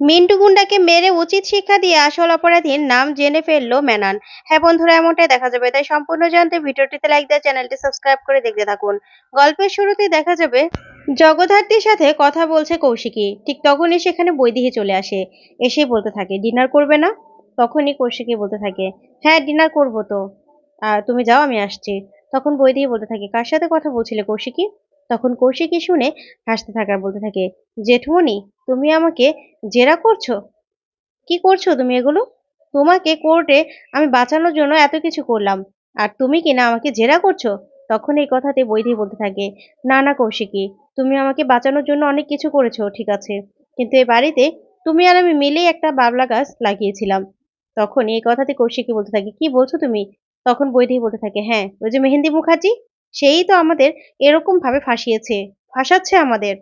মিন্টু গুন্ডাকে মেরে উচিত শিক্ষা দিয়ে আসল অপরাধীর নাম জেনে ফেলল ম্যানান হ্যাঁ বন্ধুরা, এমনটাই দেখা যাবে। তাই সম্পূর্ণ জানতে ভিডিওটিতে লাইক দিয়ে চ্যানেলটি সাবস্ক্রাইব করে দেখতে থাকুন। গল্পের শুরুতে দেখা যাবে, জগদ্ধাত্রীর সাথে কথা বলছে কৌশিকী। ঠিক তখনই সেখানে বৈদিহী চলে আসে। এসে বলতে থাকে ডিনার করবে না? তখনই কৌশিকী বলতে থাকে হ্যাঁ ডিনার করব তো। তুমি যাও, আমি আসছি। তখন বৈদিহী বলতে থাকে, কার সাথে কথা বলছিলে কৌশিকী? তখন কৌশিকী শুনে হাসতে থাকার বলতে থাকে, জেঠমণি তুমি আমাকে জেরা করছ? কি করছ তুমি এগুলো? তোমাকে কোর্টে আমি বাঁচানোর জন্য এত কিছু করলাম। আর তুমি কিনা আমাকে জেরা করছ? তখন এই কথাতে বৈধি বলতে থাকে। না না, কৌশিকী, তুমি আমাকে বাঁচানোর জন্য অনেক কিছু করেছ, ঠিক আছে। কিন্তু এই বাড়িতে তুমি আর আমি মিলেই একটা বাবলা গাছ লাগিয়েছিলাম। তখন এই কথাতে কৌশিকী বলতে থাকে, কি বলছো তুমি? তখন বৈধি বলতে থাকে হ্যাঁ ওই যে মেহেন্দি মুখার্জি, সেই তো আমাদের এরকম ভাবে ফাঁসিয়েছে, ফাঁসাচ্ছে আমাদের।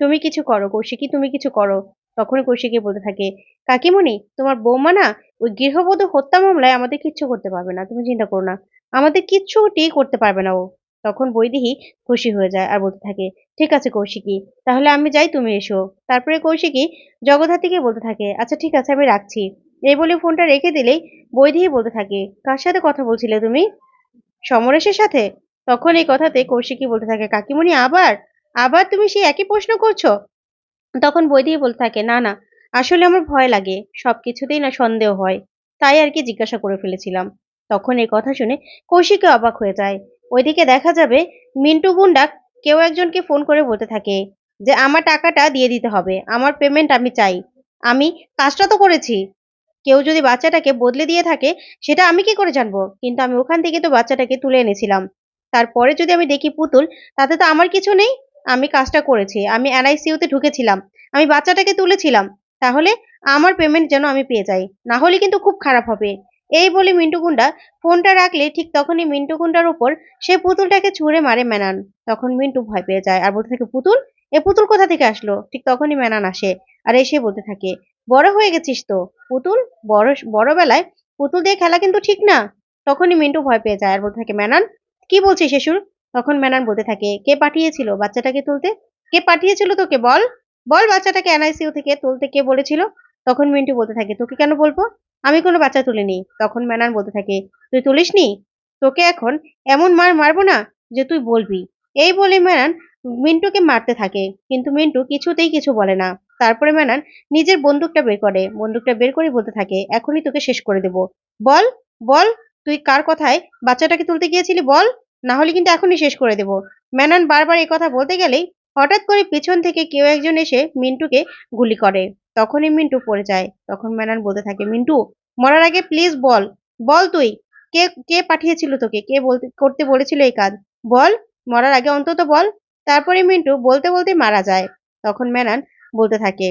তুমি কিছু করো, কৌশিকী, তুমি কিছু করো। তখনই কৌশিকী বলতে থাকে, কাকিমণি, তোমার বৌমা না ওই গৃহবধূ হত্যা মামলায় আমাদের কিচ্ছু করতে পারবে না, তুমি চিন্তা করো না। আমাদের কিচ্ছুটি করতে পারবে না ও। তখন বৈদেহী খুশি হয়ে যায় আর বলতে থাকে, ঠিক আছে কৌশিকী, তাহলে আমি যাই, তুমি এসো। তারপরে কৌশিকী জগদ্ধাত্রীকে বলতে থাকে আচ্ছা ঠিক আছে, আমি রাখছি। এই বলে ফোনটা রেখে দিলেই বৈদেহী বলতে থাকে, কার সাথে কথা বলছিলে তুমি? সমরেশের সাথে। তখন এই কথাতে কৌশিকী বলতে থাকে, কাকিমণি আবার আবার তুমি সেই একই প্রশ্ন করছ? তখন বৈদেহী বলতে থাকে, না না, আসলে আমার ভয় লাগে সব কিছুতেই না সন্দেহ হয়। তাই আর কি জিজ্ঞাসা করে ফেলেছিলাম। তখন এই কথা শুনে কৌশিকে অবাক হয়ে যায়। ওইদিকে দেখা যাবে, মিন্টু গুন্ডা কেউ একজনকে ফোন করে বলতে থাকে যে, আমার টাকাটা দিয়ে দিতে হবে, আমার পেমেন্ট আমি চাই। আমি কাজটা তো করেছি। কেউ যদি বাচ্চাটাকে বদলে দিয়ে থাকে, সেটা আমি কি করে জানব? কিন্তু আমি ওখান থেকে তো বাচ্চাটাকে তুলে এনেছিলাম। তারপরে যদি আমি দেখি পুতুল, তাতে তো আমার কিছু নেই। আমি কাজটা করেছি, আমি এনআইসিউতে ঢুকেছিলাম, আমি বাচ্চাটাকে তুলেছিলাম, তাহলে আমার পেমেন্ট যেন আমি পেয়ে যাই, না হলে কিন্তু খুব খারাপ হবে। এই বলে মিন্টু গুন্ডা ফোনটা রাখলে ঠিক তখনই মিন্টু গুন্ডার ওপর সে পুতুলটাকে ছুঁড়ে মারে ম্যানান তখন মিন্টু ভয় পেয়ে যায়, আর বলতে থাকে, পুতুল, এ পুতুল কোথা থেকে আসলো? ঠিক তখনই ম্যানান আসে, আর এসে বলতে থাকে, বড় হয়ে গেছিস তো, পুতুল? বড় বড় বেলায় পুতুল দিয়ে খেলা কিন্তু ঠিক না? তখনই মিন্টু ভয় পেয়ে যায়, আর বলতে থাকে ম্যানান কি বলছিস শেষুর তখন ম্যানান বলতে থাকে, কে পাঠিয়েছিল বাচ্চাটাকে তুলতে? কে পাঠিয়েছিল তোকে বল? বল বাচ্চাটাকে এনআইসিইউ থেকে তুলতে কে বলেছিল? তখন মিন্টু বলতে থাকে, তোকে কেন বলব? আমি কোনো বাচ্চা তুলিনি। তখন ম্যানান বলতে থাকে, তুই তুলিসনি? তোকে এখন এমন মার মারবো না যে তুই বলবি। এই বলে ম্যানান মিন্টুকে মারতে থাকে, কিন্তু মিন্টু কিছুতেই কিছু বলে না। তারপরে ম্যানান নিজের বন্দুকটা বের করে, বন্দুকটা বের করে বলতে থাকে, এখনই তোকে শেষ করে দেব। বল বল, তুই কার কথায় বাচ্চাটাকে তুলতে গিয়েছিলি? বল। না হলে কিন্তু এখনই শেষ করে দেব। ম্যানান বারবার কথা বলতে গেলেই হঠাৎ করে পিছন থেকে কেউ একজন এসে মিন্টুকে গুলি করে। তখনই মিন্টু পড়ে যায়। তখন ম্যানান বলতে থাকে, মিন্টু, মরার আগে প্লিজ বল। বল তুই। কে কে পাঠিয়েছিল তোকে? কে বলতে, করতে বলেছিল এই কাজ? বল। মরার আগে অন্তত বল। তারপরে মিন্টু বলতে বলতে মারা যায়। তখন ম্যানান বলতে থাকে,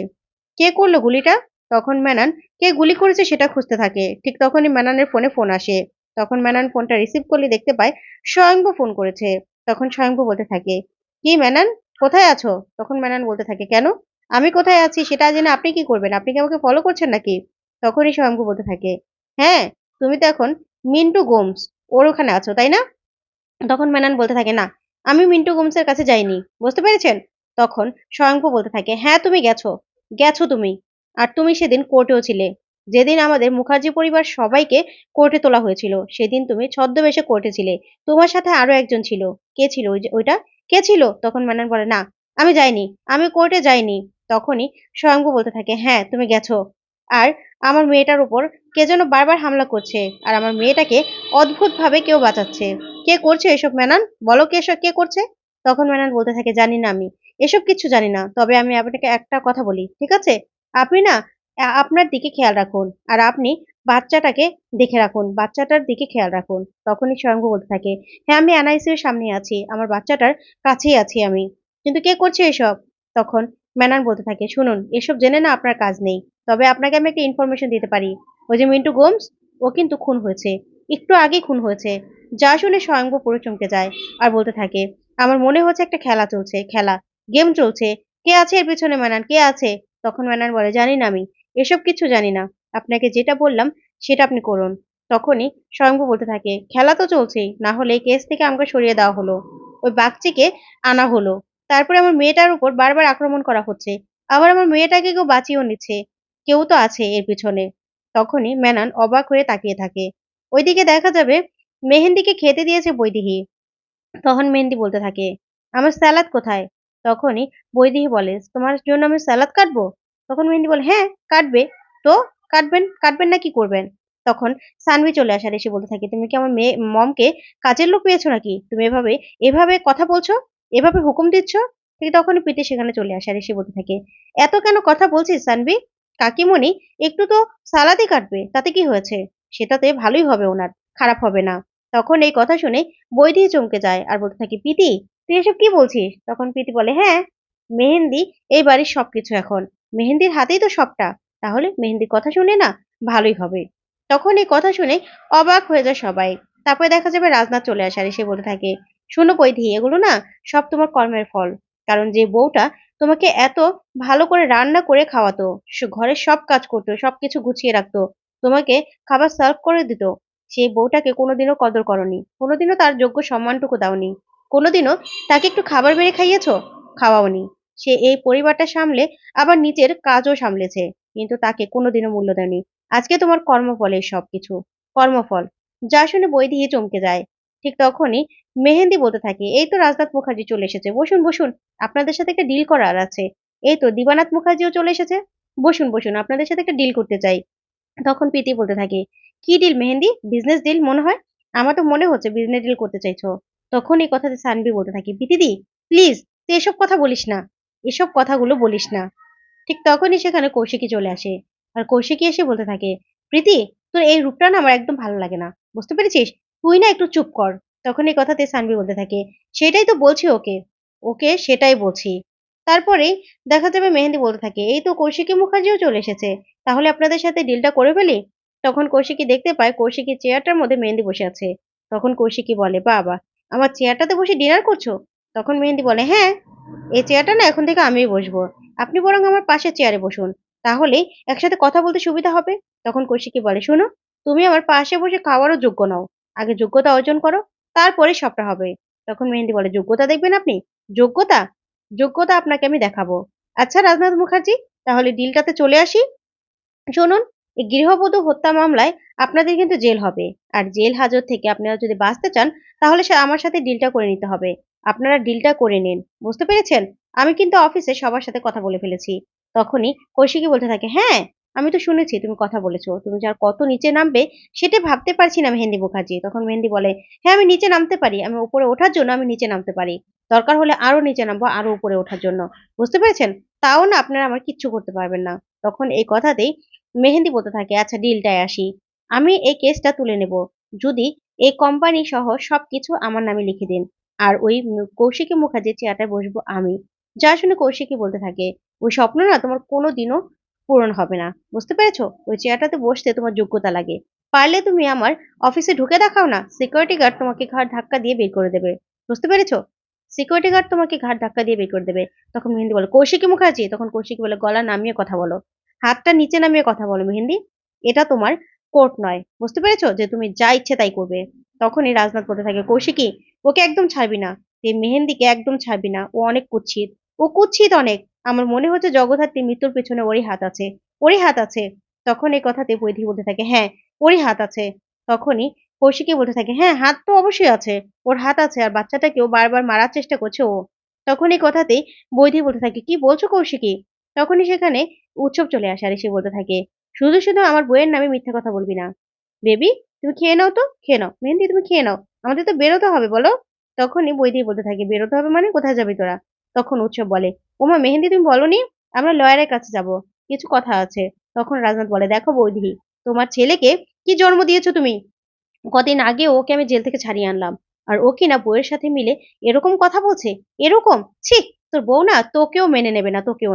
কে করল গুলিটা? তখন ম্যানান কে গুলি করেছে সেটা খুঁজতে থাকে। ঠিক তখনই ম্যানানের ফোনে ফোন আসে। তখন ম্যানান ফোনটা রিসিভ করলে দেখতে পায় স্বয়ংভু ফোন করেছে। তখন স্বয়ংভু বলতে থাকে, কি ম্যানান, কোথায় আছো? তখন ম্যানান বলতে থাকে, কেন? আমি কোথায় আছি? সেটা জেনে আপনি কি করবেন? আপনি কি আমাকে ফলো করছেন নাকি? তখনই স্বয়ংভু বলতে থাকে হ্যাঁ তুমি তো এখন মিন্টু গোমস, ওর ওখানে আছো, তাই না? তখন ম্যানান বলতে থাকে, না, আমি মিন্টু গোমসের কাছে যাইনি, বুঝতে পেরেছেন? তখন স্বয়ংভু বলতে থাকে হ্যাঁ তুমি গেছো গেছো তুমি, আর তুমি সেদিন কোর্টেও ছিলে। যেদিন আমাদের মুখার্জি পরিবার সবাইকে কোর্টে তোলা হয়েছিল, সেদিন তুমি ছদ্মবেশে কোর্টে ছিলে। তোমার সাথে আরও একজন ছিল। কে ছিল ওই ওইটা? কে ছিল? তখন ম্যানান বলে, না, আমি যাইনি। আমি কোর্টে যাইনি। তখনই স্বয়ংভু বলতে থাকে হ্যাঁ তুমি গেছো। আর আমার মেয়েটার উপর কে যেন বারবার হামলা করছে, আর আমার মেয়েটাকে অদ্ভুত ভাবে কেউ বাঁচাচ্ছে। কে করছে এসব ম্যানান বলো কে এসব, কে করছে? তখন ম্যানান বলতে থাকে, জানি না আমি। এসব কিছু জানি না। তবে আমি আপনাকে একটা কথা বলি, ঠিক আছে? আপনি না আপনার দিকে খেয়াল রাখুন। আর আপনি বাচ্চাটাকে দেখে রাখুন, বাচ্চাটার দিকে খেয়াল রাখুন। তখনই স্বয়ংভু বলতে থাকে হ্যাঁ আমি এনআইসির সামনে আছি, আমার বাচ্চাটার কাছেই আছি আমি। কিন্তু কে করছে এসব? তখন ম্যানান বলতে থাকে, শুনুন, এসব জেনে না আপনার কাজ নেই। তবে আপনাকে আমি একটা ইনফরমেশন দিতে পারি। ওই যে মিন্টু গোমস, ও কিন্তু খুন হয়েছে। একটু আগে খুন হয়েছে। যা শুনে স্বয়ংভু পুরো চমকে যায় আর বলতে থাকে, আমার মনে হচ্ছে একটা খেলা চলছে, খেলা। গেম চলছে। কে আছে এর পিছনে, ম্যানান? কে আছে? তখন ম্যানান বলে, জানি না আমি। এসব কিছু জানি না। আপনাকে যেটা বললাম, সেটা আপনি করুন। তখনই স্বয়ংভু বলতে থাকে, খেলা তো চলছেই, না হলে এই কেস থেকে আমাকে সরিয়ে দেওয়া হলো। ওই বাঘচিকে আনা হলো। তারপরে আমার মেয়েটার উপর বারবার আক্রমণ করা হচ্ছে। আবার আমার মেয়েটাকে কেউ বাঁচিয়েও নিচ্ছে। কেউ তো আছে এর পিছনে। তখনই মেনান অবাক হয়ে তাকিয়ে থাকে। ওইদিকে দেখা যাবে, মেহেন্দিকে খেতে দিয়েছে বৈদিহি। তখন মেহেন্দি বলতে থাকে, আমার স্যালাদ কোথায়? তখনই বৈদিহি বলে, তোমার জন্য আমি স্যালাদ কাটবো? তখন মেহেন্দি বলে হ্যাঁ কাটবে। তো, কাটবেন কাটবেন না কি করবেন? তখন সানভি চলে আসার এসে বলতে থাকে, তুমি কি আমার মেয়ে, মমকে কাজের লোক পেয়েছ নাকি? তুমি এভাবে এভাবে কথা বলছো? এভাবে হুকুম দিচ্ছ? ঠিক তখনই পিতে সেখানে চলে আসে আর এসে বলতে থাকে, এত কেন কথা বলছিস সানভি? কাকিমণি একটু তো সালাদই কাটবে, তাতে কি হয়েছে? সেটাতে ভালোই হবে ওনার, খারাপ হবে না। তখন এই কথা শুনে বই দিয়ে চমকে যায় আর বলতে থাকে পিতি তুই এসব কি বলছিস? তখন প্রীতি বলে হ্যাঁ মেহেন্দি, এই বাড়ির সবকিছু এখন। মেহেন্দির হাতেই তো সবটা। তাহলে মেহেন্দির কথা শুনে না ভালোই হবে। তখন এই কথা শুনে অবাক হয়ে যায় সবাই। তারপরে দেখা যাবে রাজনাথ চলে আসে আর এসে বলে থাকে, শোনো বৈধি, এগুলো না সব তোমার কর্মের ফল। কারণ যে বউটা তোমাকে এত ভালো করে রান্না করে খাওয়াতো ঘরের সব কাজ করতো, সবকিছু গুছিয়ে রাখতো, তোমাকে খাবার সার্ভ করে দিত, সেই বউটাকে কোনোদিনও কদর করনি, কোনোদিনও তার যোগ্য সম্মানটুকু দাওনি, কোনোদিনও তাকে একটু খাবার বেড়ে খাইয়েছো, খাওয়াওনি। সে এই পরিবারটা সামলে আবার নিজের কাজও সামলেছে, কিন্তু তাকে কোনোদিনও মূল্য দেয়নি। আজকে তোমার কর্মফল এই সব কিছু কর্মফল। যা শুনে বই দিয়ে চমকে যায়। ঠিক তখনই মেহেন্দি বলতে থাকে, এই তো রাজনাথ মুখার্জি চলে এসেছে। বসুন বসুন। আপনাদের সাথে একটা ডিল করার আছে। এই তো দিবানাথ মুখার্জিও চলে এসেছে। বসুন বসুন। আপনাদের সাথে একটা ডিল করতে চাই। তখন প্রীতি বলতে থাকে, কি ডিল মেহেন্দি? বিজনেস ডিল মনে হয়? আমার তো মনে হচ্ছে বিজনেস ডিল করতে চাইছো। তখন এই কথাতে সানভি বলতে থাকি প্রীতিদি প্লিজ তুই এসব কথা বলিস না। এসব কথাগুলো বলিস না। ঠিক তখনই সেখানে কৌশিকী চলে আসে। আর কৌশিকী এসে বলতে থাকে, প্রীতি, তোর এই রূপটা না আমার একদম ভালো লাগে না। বুঝতে পেরেছিস? তুই না একটু চুপ কর। তখন এই কথাতে সানভি বলতে থাকে, সেটাই তো বলছি ওকে। ওকে সেটাই বলছি। তারপরে দেখা যাবে মেহেন্দি বলতে থাকে, এই তো কৌশিকী মুখার্জিও চলে এসেছে। তাহলে আপনাদের সাথে ডিলটা করে ফেলি? তখন কৌশিকী দেখতে পায় কৌশিকী চেয়ারটার মধ্যে মেহেন্দি বসে আছে। তখন কৌশিকী বলে বাবা আমার চেয়ারটাতে বসে ডিনার করছ? তখন মেহেন্দি বলে হ্যাঁ এই চেয়ারটা না এখন থেকে আমিই বসবো। আপনি বরং আমার পাশের চেয়ারে বসুন। তাহলে একসাথে কথা বলতে সুবিধা হবে? তখন কৌশিকী বলে, শোনো, তুমি আমার পাশে বসে খাওয়ারও যোগ্য নও। আগে যোগ্যতা অর্জন করো, তারপরে সবটা হবে। তখন মেহেন্দি বলে, যোগ্যতা দেখবেন আপনি? যোগ্যতা? যোগ্যতা আপনাকে আমি দেখাবো। আচ্ছা রাজনাথ মুখার্জি, তাহলে ডিলটাতে চলে আসি। শুনুন, এই গৃহবধূ হত্যা মামলায় আপনাদের কিন্তু জেল হবে। আর জেল হাজত থেকে আপনারা যদি বাঁচতে চান, তাহলে আমার সাথে ডিলটা করে নিতে হবে। আপনারা ডিলটা করে নিন। বুঝতে পেরেছেন? আমি কিন্তু অফিসে সবার সাথে কথা বলে ফেলেছি। তখনই কৌশিকী বলতে থাকে হ্যাঁ আমি তো শুনেছি তুমি কথা বলেছ। তুমি যার কত নিচে নামবে, সেটা ভাবতে পারছি না মেহেন্দি মুখার্জি। তখন মেহেন্দি বলে হ্যাঁ আমি নিচে নামতে পারি। আমি উপরে ওঠার জন্য আমি নিচে নামতে পারি। দরকার হলে আরও নিচে নামবো, আরও উপরে ওঠার জন্য। বুঝতে পেরেছেন? তাও না আপনারা আমার কিচ্ছু করতে পারবেন না। তখন এই কথাতেই মেহেন্দি বলতে থাকে আচ্ছা ডিলটায় আসি। আমি এই কেসটা তুলে নেব। যদি এই কোম্পানি সহ সবকিছু আমার নামে লিখে দিন। আর ওই কৌশিকী মুখার্জির চেয়ারটায় বসবো আমি। যা শুনে কৌশিকী বলতে থাকে, ওই স্বপ্ন না তোমার কোনো দিনও পূরণ হবে না। বুঝতে পেরেছ? ওই চেয়ারটাতে বসতে তোমার যোগ্যতা লাগে। পারলে তুমি আমার অফিসে ঢুকে দেখাও না সিকিউরিটি গার্ড তোমাকে ঘাট ধাক্কা দিয়ে বের করে দেবে। বুঝতে পেরেছ? সিকিউরিটি গার্ড তোমাকে ঘাট ধাক্কা দিয়ে বের করে দেবে। তখন মেহেন্দি বলে, কৌশিকী মুখার্জি! তখন কৌশিকী বলে, গলা নামিয়ে কথা বলো। হাতটা নিচে নামিয়ে কথা বলো মেহেন্দি। এটা তোমার কোর্ট নয়। বুঝতে পেরেছ? যে তুমি যা ইচ্ছে তাই করবে। তখনই রাজনাথ বলতে থাকে, কৌশিকী, ওকে একদম ছাড়বি না। এই মেহেন্দিকে একদম ছাড়বি না। ও অনেক কুৎসিত। ও কুচ্ছিত অনেক। আমার মনে হচ্ছে জগদ্ধাত্রী মৃত্যুর পেছনে ওরই হাত আছে। ওরই হাত আছে। তখন এই কথাতে বৈধি বলতে থাকে হ্যাঁ ওরই হাত আছে। তখনই কৌশিকী বলতে থাকে হ্যাঁ হাত তো অবশ্যই আছে। ওর হাত আছে আর বাচ্চাটাকেও বারবার মারার চেষ্টা করছে ও। তখন এই কথাতেই বৈধি বলতে থাকে, কি বলছো কৌশিকী? তখনই সেখানে উৎসব চলে আসে আর এসে বলতে থাকে, শুধু শুধু আমার বইয়ের নামে মিথ্যা কথা বলবি না। বেবি তুমি খেয়ে নাও তো, খেয়ে নাও। মেহেন্দি তুমি খেয়ে নাও। আমাদের তো বেরোতে হবে, বলো। তখনই বৈদি বলতে থাকে, বেরোতে হবে মানে কোথায় যাবি তোরা? তখন উৎসব বলে, ওমা, মেহেন্দি তুমি বলনি? আমরা লয়ারের কাছে যাব। কিছু কথা আছে। তখন রাজনাথ বলে, দেখো বৌদি, তোমার ছেলেকে কি জন্ম দিয়েছ তুমি? কদিন আগে ওকে আমি জেল থেকে ছাড়িয়ে আনলাম। আর ও কিনা বউয়ের সাথে মিলে এরকম কথা বলছে? এরকম? ছি, তোর বউ না তোকেও মেনে নেবে না, তোকেও